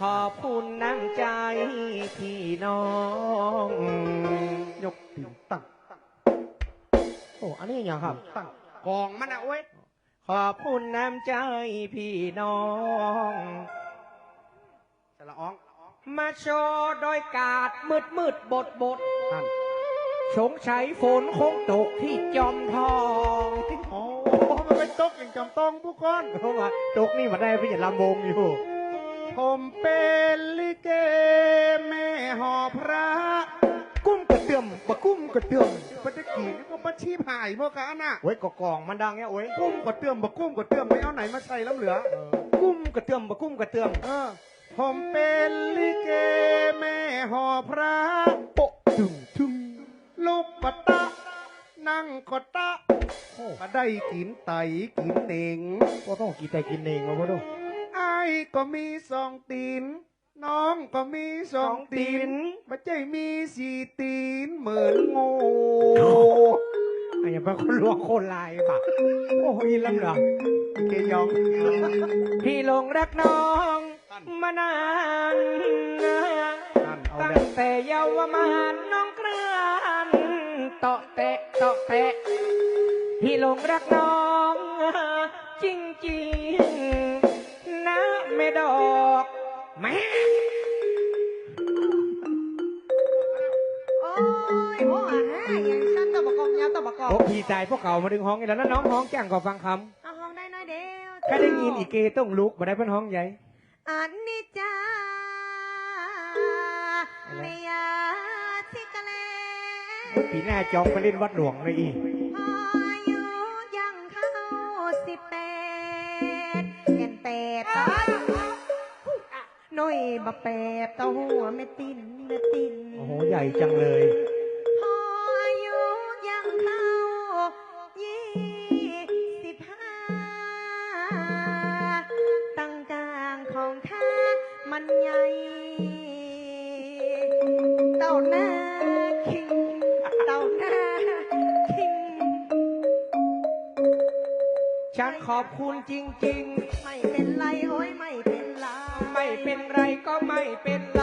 ขอบคุณน้ำใจพี่น้อง ยกติ่งตั้งโอ้ อันนี้อย่างครับ ตั้งกองมันอะโอ้ยขอบคุณน้ำใจพี่น้องสละอ้อง มาโชว์โดยกาดมืดมืดบดบดท่านสงสัยฝนคงตกที่จอมทองโอ้มันเป็นตกอย่างจำต้องผู้คนเพราะว่าตกนี่มาได้พี่อย่าลำวงอยู่ ผมเป็นลิเกแม่หอพระ กุ้มกระเตื่อมบะกุ้มกระเตื่อมปฏิกีนี่ก็บัญชีหายพวกกันน่ะโอ้ยกอกองมันดังเนี่ยโอ้ยกุ้มกดเตื้อมบกกุ้มกดเตื้อมไม่เอาไหนมาใส่แล้วเหลือกุ้มกระเตื่อมบะกุ้มกระเตื่อมเออผมเป็นลิเกแม่หอพระโปะถึงถึงลูกปะตะ นั่งกดตะโอ้มาได้กินไตกินเน่งก็ต้องกินแต่กินเองมาพ่อดูไอ้ายก็มีสองตีน น้องก็มีสองตีนมาใจมีสี่ตีนเหมือนงูอันนี้เป็นคนลวงคนลายปะโอ้ยแล้วเหรอเกยอง พี่หลงรักน้องมานานนั่นเอาตั้แล้งแต่เยาวมานน้องเคลื่อนเตาะเตะเตาะเตะพี่หลงรักน้อง พี่ตายพวกเก่ามาดึงห้องอีกแล้วนะน้องห้องแจ้งก็ฟังคเอาห้องได้น้อยเดียวำแค่ได้ยินอีเกต้องลุกมาได้เพิ่นห้องใหญ่ อันนี้จ้าไม่อยาที่กะเลปีหน้าจองไปเล่นวัดหลวงเลยอีพออายุยังเข้าสิบแปดแก่นแปดตอนน้อยบะแปดเต้าหัวไม่ตินไม่ติน โอ้โหใหญ่จังเลย สิบห้าตั้งกลางของข้ามันใหญ่เต่าหน้าคิงเต่าหน้าคิงฉันขอบคุณจริง ไม่เป็นไรโอ้ยไม่เป็นไรๆ ไม่เป็นไรก็ไม่เป็นไร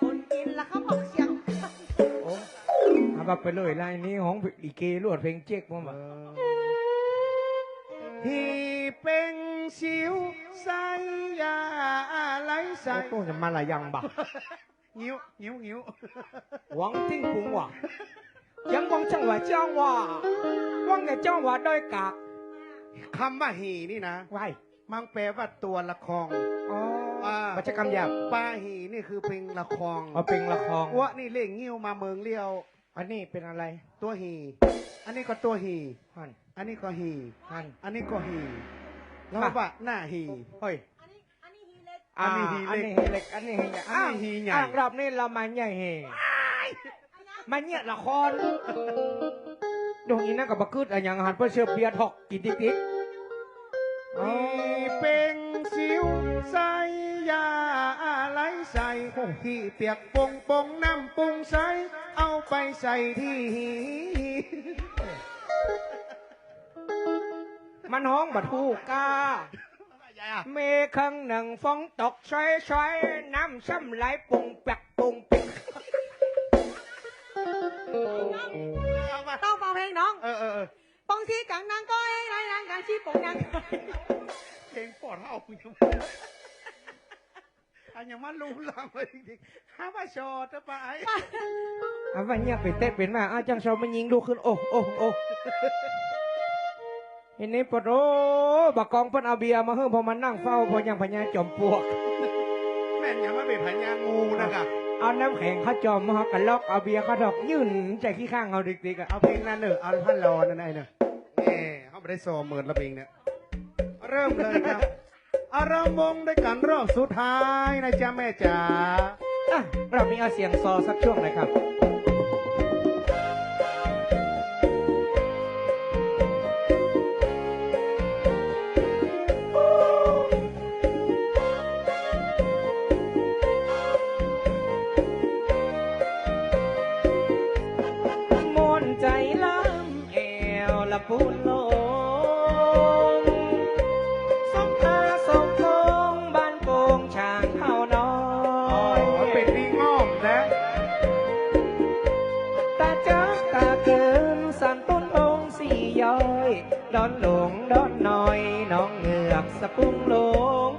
คนกินแล้วเขาบอกเสียงโอ้เอามาไปเลยลายนี้ของอีเกลวดเพลงเจ๊กมั้งที่เป็นสิวใส่ยาไหลใส่โอ้ จะมาละยังบักหิวหิวหิวหวังทิ้งพุงว่ะยังวังจังหวะเจ้าว่าวังแต่เจ้าว่าด้อยกากคำว่าหีนี่นะไว้มันแปลว่าตัวละครอ๋ออ่าวัชกรรมหยาบปลาหีนี่คือเพลงละครเอาเป็นละครวะนี่เล่งงิ้วมาเมืองเลี้ยว อันนี้เป็นอะไร ตัวหีอันนี้ก็ตัวหีฮันอันนี้ก็หีฮันอันนี้ก็หีแล้วมาว่าหน้าหีเฮ้ยอันนี้อันนี้ฮีเล็กอ่าอัอันนนี้นี้ฮีเฮเล็เล็กกอันนี้เฮใหญ่อันนี้ฮีใหญ่อะรอบนี้เรามาใหญ่เฮมันเนี่ยละครดวงอีนั่นกับบกึดอะยังหันเพื่อเชื่อเบียร์ทอกกินติ๊กติ๊กอ๋อที่เป็นสิวใส่ยาไหล ใส่ที่เปียกปงปงน้ำปรุงใส่เอาไปใส่ที่หีมันห้องบัดฮูกาเมฆข้างหนึ่งฝนตกใช้ใช้น้ำซ้ำไหลปุ่งปักปุ่งปิกต้องฟังเพลงน้อง เออเออเออปองชีกังนางก้อยไรนางกังชีปงนางก้อยเพลงปอดเท่าอยู่ อันยังมันรู้ลำเลยจริงๆห้าว่าชอตะไปอะวันเนี้ยไปเตะเป็นมาอาจังชอบมันยิงดูขึ้นโอ้โอ้โอ้เห็นนี้ปะโรบักกองเพิ่นเอาเบียร์มาเฮ้อพอมันนั่งเฝ้าพอยังพญาจอมปลวก แม่นยังไม่เป็นพญางูนะกะเอาน้ำแข็งเขาจอมมาเขากันล็อกเอาเบียร์เขาดอกยื่นใจขี้ข้างเอาดิกๆอะเอาเพลงนั้นเนอะเอาพันรอนั่นไอ้เนอะแหมเขาไม่ได้โซเหมือนละเพลงเนี่ยเริ่มเลยครับเอาเริ่มวงด้วยกันรอบสุดท้ายนะจ๊ะแม่จ๋าอะเรามีเอาเสียงซอสักช่วงหน่อยครับ น้องเหงือกสะปุ้งลง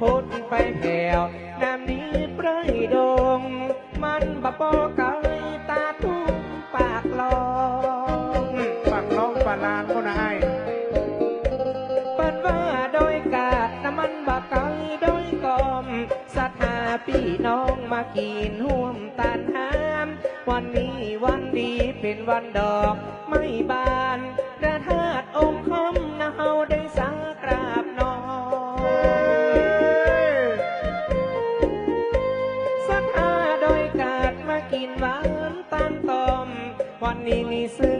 พุดไปแผ่วน้ำนี้เปรยดง มันบะปอไก่ตาตุ้มปากลองฝั่งน้องปลาลานคนนะไอ้เปิ้นว่าโดยกาดน้ำมันบะไก่โดยกอมสัทธาพี่น้องมากินห่วมตานหาม วันนี้วันดีเป็นวันดอก ไม่บานพระธาตุองค์คำนะเฮาได้สัก วัน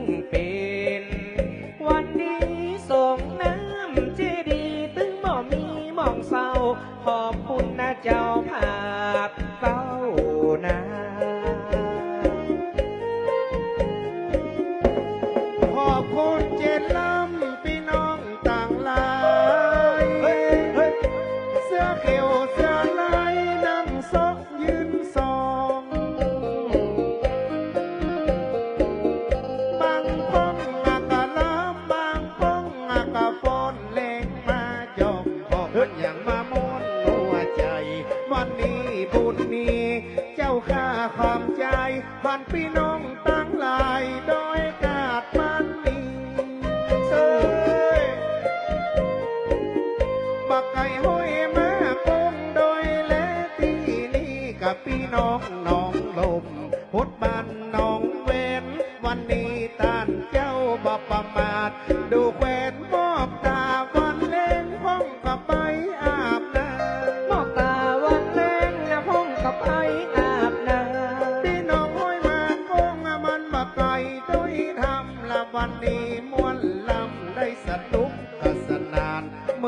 มันอย่างมา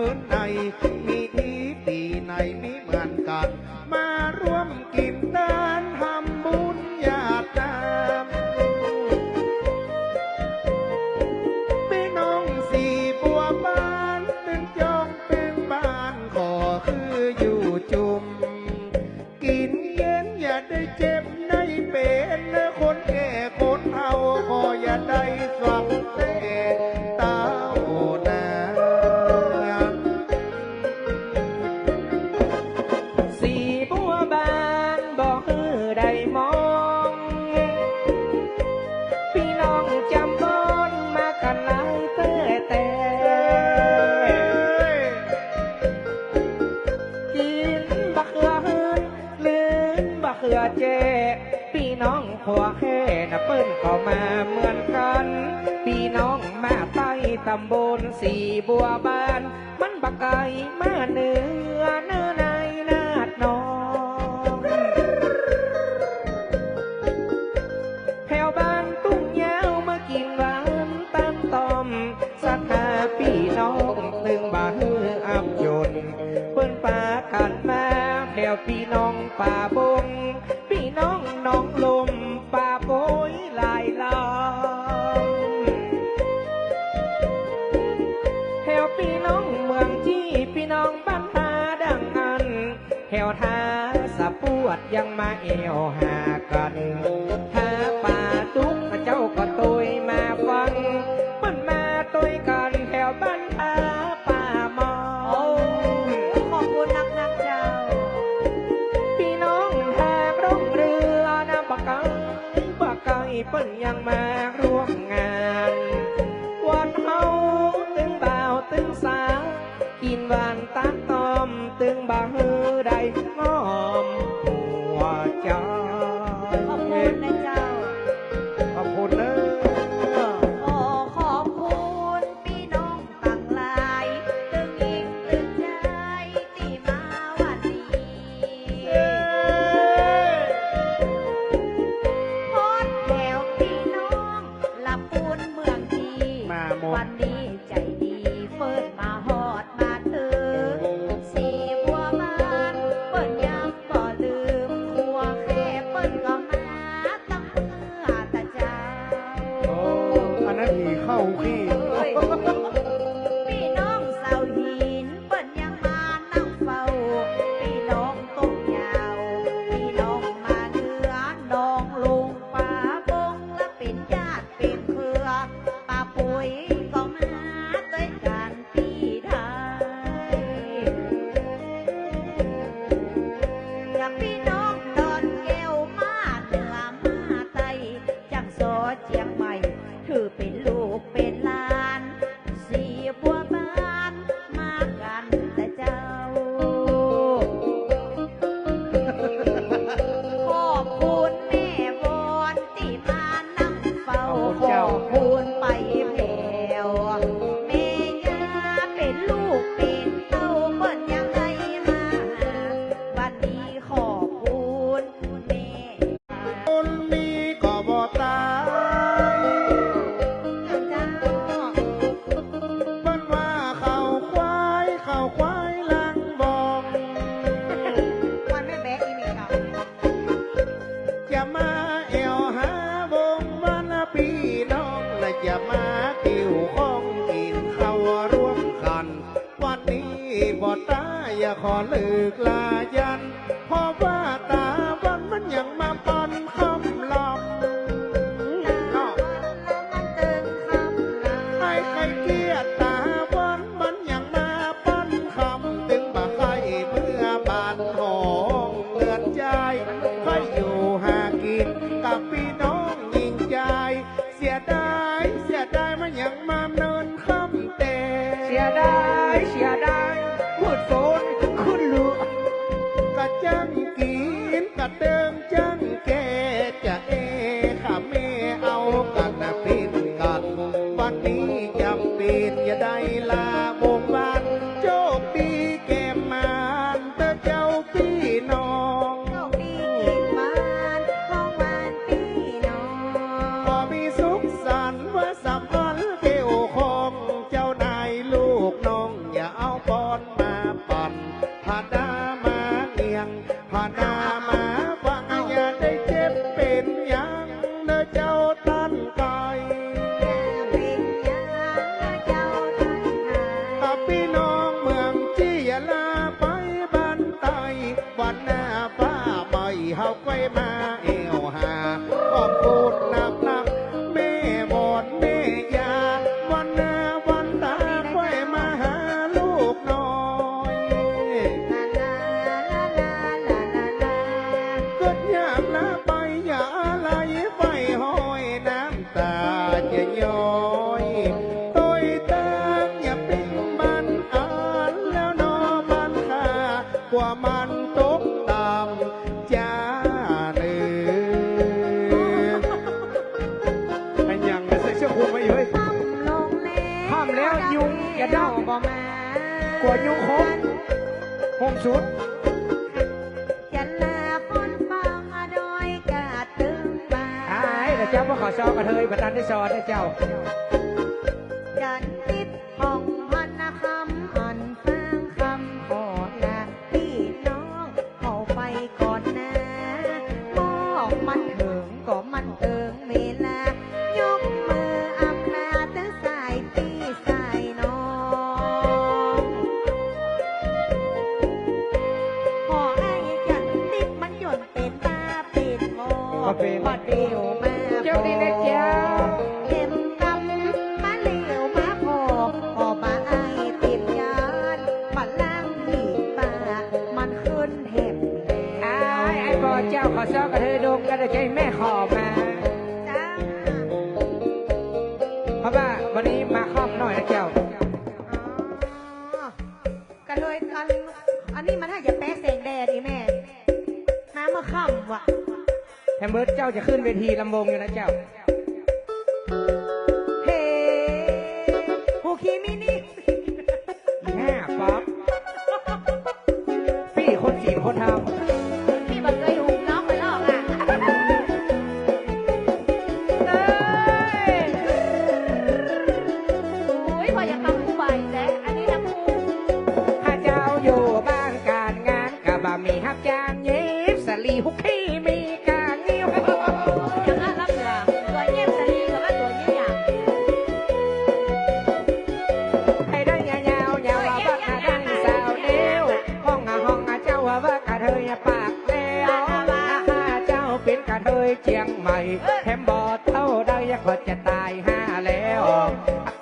มือนในมี น้องขัวแค่นะเปิ้นก็มาเหมือนกัน พี่น้องมาใต้ตำบลสีบัวบาน มันบักไก่มาเหนือเนื้อในนาดนองแถวบ้านตุ้งยาวมากินหวานตามตอมสัทธาพี่น้องตึงบ่าฮืออับยนต์เปิ้นปากันมาแถวพี่น้องป่าบง วดยังมาเอวหากันถ้าป่าทุกเจ้าก็ตุยมาฟังเปิ้นมาตุยกันแถวบ้านทาป่ามอโอ้งขอบคุณนักนักเจ้า พี่น้องแทกร่องเรือน้ำปากไก่ปากไก่เปิ้นยังมา ขอเลิกลายัน ត់បាបត់ហដា ประธานได้สอได้เจ้า จันติดย์องพันนะคำอ่อนเฟืองคำขอและพี่น้องเข้าไปก่อนนะบอกมันเถิงก็มันเอิงเมลายกมืออับนาตั้งสายปี ทีลำวงอยู่นะเจ้า เข็มบอดเท่าใดก็จะตายห้าแล้ว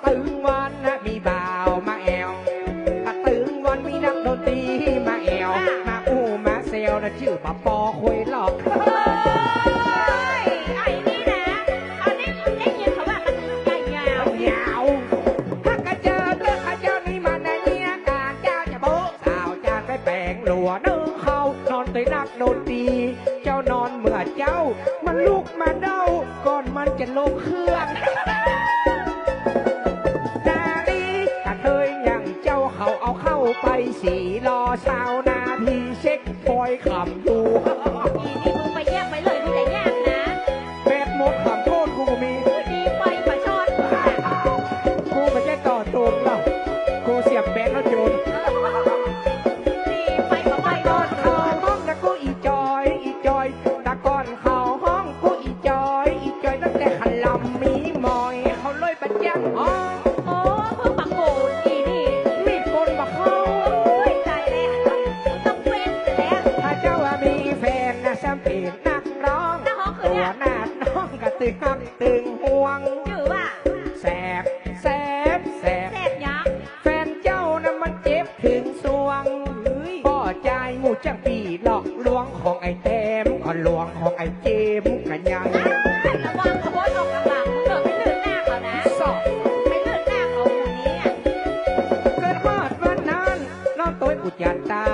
ตึงวัน จะลงเครื่องนาลีกะเทยอย่างเจ้าเขาเอาเข้าไปสีรอสาวนาทีเช็คปอยขัำ ของไอ้เต็มก็ลวงของไอ้เจมกันยังระวังขบวนออกกำลังมึงเถอะไม่ลื่นหน้าเขานะสอบไม่ลื่นหน้าเขาคนนี้อะเกิดฮอดวันนั้นน้องตัวอุจจาตา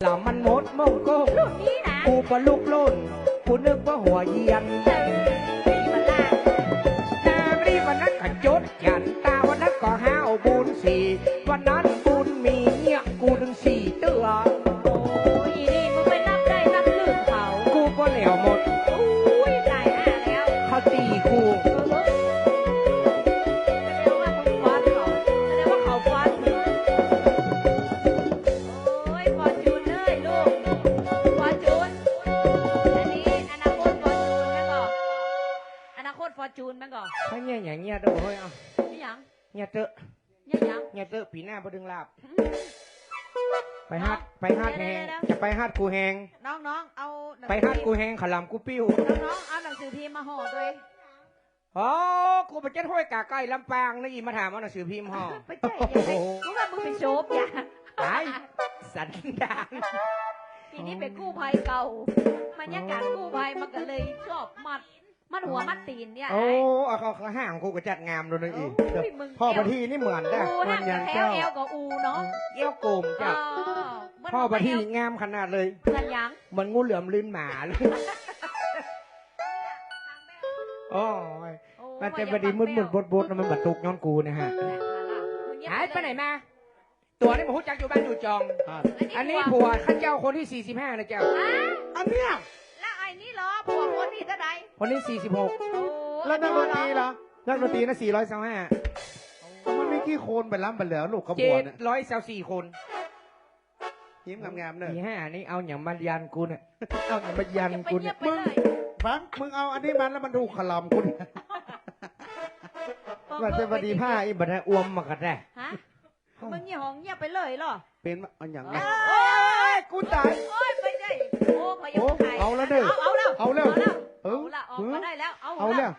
เหล่ามันหมดมงกุฎรุ่นนี้นะกูก็ลุกลุ่นกูนึกว่าหัวเยียน ฮัดกูแหงน้องๆเอาหนังไปสือฮัดกูแหงขลำกูปิ้วน้องๆเอาหนังสือพิมพ์มาห่อด้วยอ๋อกูไปเจ็ดห้อยกาใกล้ลำปางนี่อีมาถามว่าหนังสือพิมพ์ห่อไปแจ้ยังไงกูว่ามึงเป็นโชบอย่าตายสันดานทีนี้เป็นกู้ภัยเก่าบรรยากาศกู้ภัยมันก็เลยชอบมัด มัดหัวมัดตีนเนี่ยโอ้เอาเขาเขาห่างกูก็จัดงามเลยนะอีกโอ้ยมึงพ่อประทีนี่เหมือนได้อูเหมืห่าอนงยักับงแถวเจ้าเอวกับอูเนาะเอี้ยวโกมเอจ้ะอพ่อประทีงามขนาดเลยเงินหยังเหมือนงูเหลือมลื่นหมาเลยโอ้ยโอ้มันจะบดีมืดมืดบดบดๆนะมันบัดตุกย้อนกูนะฮะมึงเงียบหายไปไหนมาตัวนี้ผมรู้จักอยู่บ้านอยู่จอง อันนี้ผัวข้าเจ้าคนที่45นะเจ้าอะอันเนี้ยแล้วไอ้นี่เหรอผัวค นนี้เท่าไหร่คนที่โอ้แล้วนักดนตรีเหรอ46นักดนตรีนะ425มันไม่ขี้โคลนไปล้ำไปแล้วลูกขบเจ็วนดน่ะร้อยสาสี่คนยิ้มงามๆเนอะสี่ห้านี่เอาอย่างมายันกูเนี่ยเอาอย่างมายันอย่าไปกูเงีเนี่ยยบไปเลยฟังมึงเอาอันนี้มันแล้วมันดูขลำคุณว่าจะบดีผ้าอีบัดนะอ้วมมากันได้ฮะมึงเงียบหองเงียบไปเลยเหรอเป็นอันอย่างเอนี้โอ้ยกูตาย โอ้ยไปได้โอ้พยองไข่เอาแล้วเด้อเอาแล้วเอาแล้ว เอาเออละออก มาได้แล้ว เอาเอาแล้ว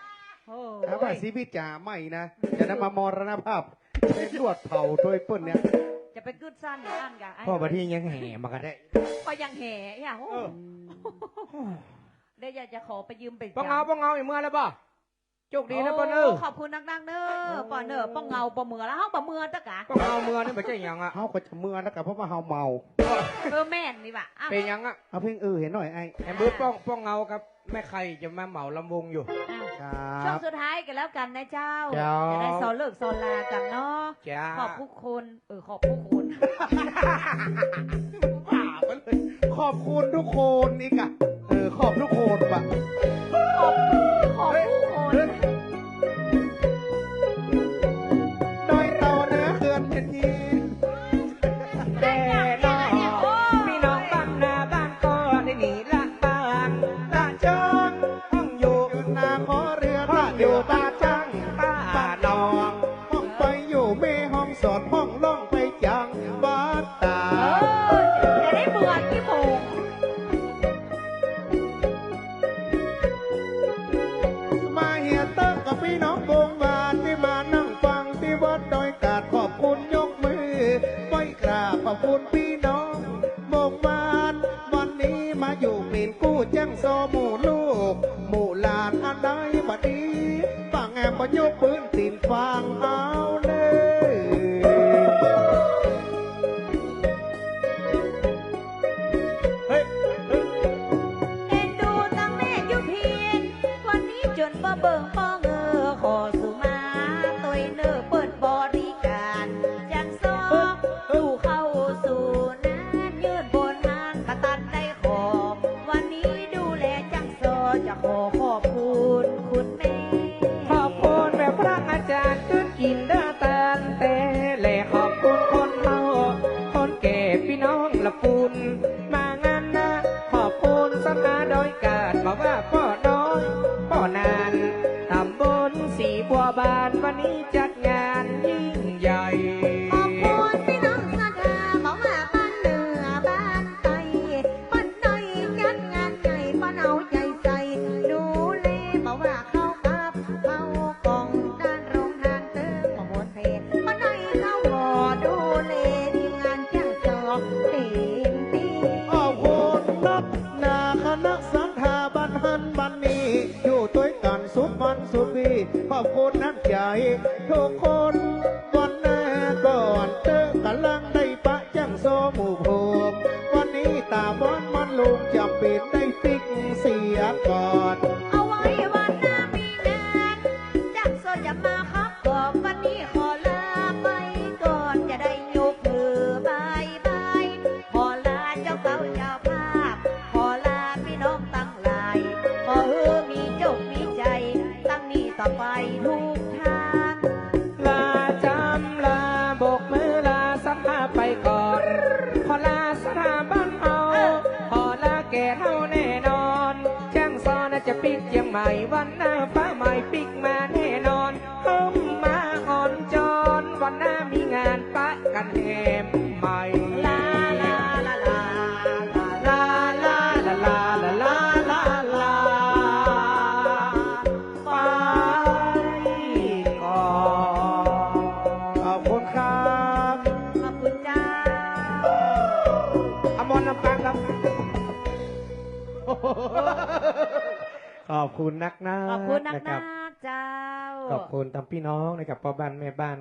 โอ้ถ้าว่าชีวิตจ่าไม่นะจะนำมามรณภาพเป็นลวดเผาโดยเปิ้นเนี่ย จะไปกึดสั้นอย่างนั้นกะไอ้พ่อบัดที่ยังแห่มากันได้ก็ยังแห่อย่าโอ้เออเดี๋ยวอยากจะขอไปยืมไปป้องเงาป้องเงาอีกเมื่อแล้วป่ะโชคดีนะป้อเนอโขอบคุณนักๆเด้อปอเนอร์ป้องเงาปอเมือแล้วเฮาปอเมือตะกะป้องเงาเมื่อนี่ไม่ใช่หยังอะเฮาก็จะเมื่อแล้วกับเพราะว่าเฮาเมาเออแม่นนี่ว่ะอ้าวเป็นหยังอะเอาเพลงเออเห็นหน่อยไอ้แอมเบิร์ป้องป้องเงาครับแม่ใครจะมาเหมาลำวงอยู่อ้าวครัช่วงบสุดท้ายกันแล้วกันนะเจ้าเจ้า จะได้โซนเลิกโซนลากันเนาะจ้าขอบผู้คนเออขอบผู้คนป่าไปเลย ขอบคุณทุกคนอีกอะเออ ขอบทุกคนปะขอบข อบคุณพี่น้องมงวานวันนี้มาอยู่เป็นกู้จังโซหมู่ลูก หมู่หลานอันใดบัดนี้ฟังแอมก็ยกปืนตีนฟังเอา อบคุณน้ำใจ ไปก่อน ขอลาสถาบันเอาขอลาแก่เท่าแน่นอนแจ้งซอนจะปิกเจียงใหม่วันหน้าฟ้าใหม่ปิกมาแน อบคุณนักนักขอบคุณนักนักเจ้า ขอบคุณทั้งพี่น้องนะครับพ่อบ้านแม่บ้าน